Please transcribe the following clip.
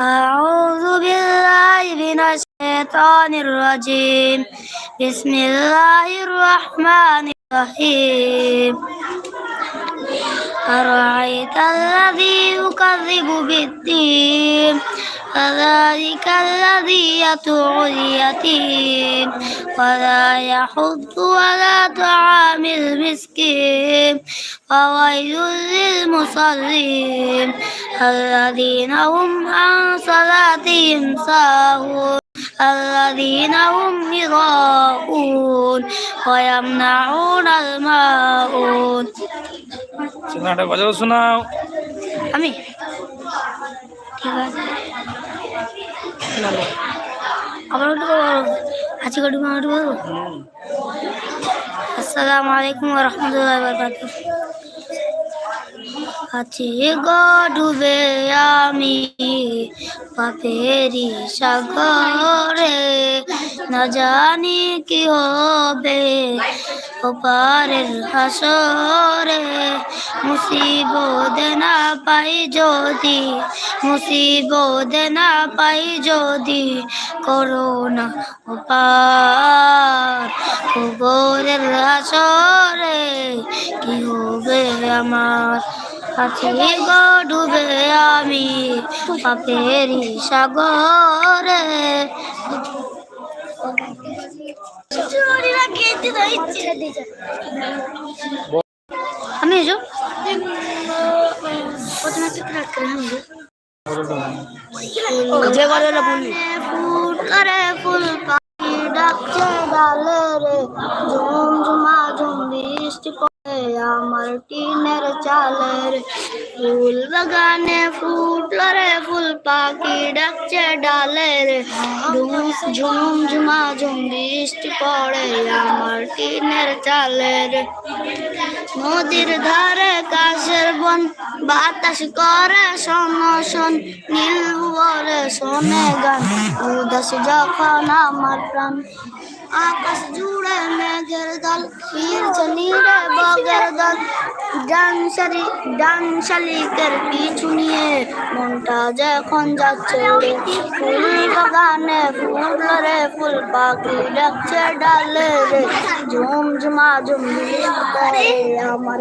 أعوذ بالله من الشيطان الرجيم. بسم الله الرحمن الرحيم. أرأيت الذي يكذب بالدين؟ فذلك الذي يدعو اليتيم ولا يحض على طعام المسكين فويل للمصلين الذين هم عن صلاتهم ساهون الذين هم يراءون ويمنعون الماعون শোনাটা বাজাও শোনাও আমি ঠিক আছে আবার একটু হাঁচি কাটি মাটি বলব আসসালামু আলাইকুম রহমতুল্লাহ বরকাত আছি গো ডুবে আমি পাপেরি সাগরে। না জানি কি হবে ওপারের হাসরে। মুসিবত না পাই যদি মুসিবত না পাই যদি করোনা ওপার কবরের হাসরে কি হবে আমার? আছি গো ডুবে আমি পাপেরি সাগরে। আমি এসো। যে করে বললি ফুল করে ফুল পাখি ডাকছে ডালে রে ঝুম ঝুমা ঝুম বৃষ্টি পড়ে আমার টিনের চালের ফুল বাগানে ফুটলো রে ফুল পাখি ডাকছে ডালে রে ঝুম ঝুম ঝুমা বৃষ্টি পড়ে, আমার টিনের চালের নদীর ধারে কাশের বন বাতাস করে সমসন নীল বরে শোনে গান, উদাস যখন আমার প্রাণ, আকাশ জুড়ে মেঘের দল ফিরছে নীরে বগের দল ডান সারি ডান শালিকের পিছু নিয়ে মনটা যখন যাচ্ছে উড়ে, ফুল বাগানে ফুল রে ফুল পাখি ডাকছে ডালে রে ঝুম ঝুমা আমার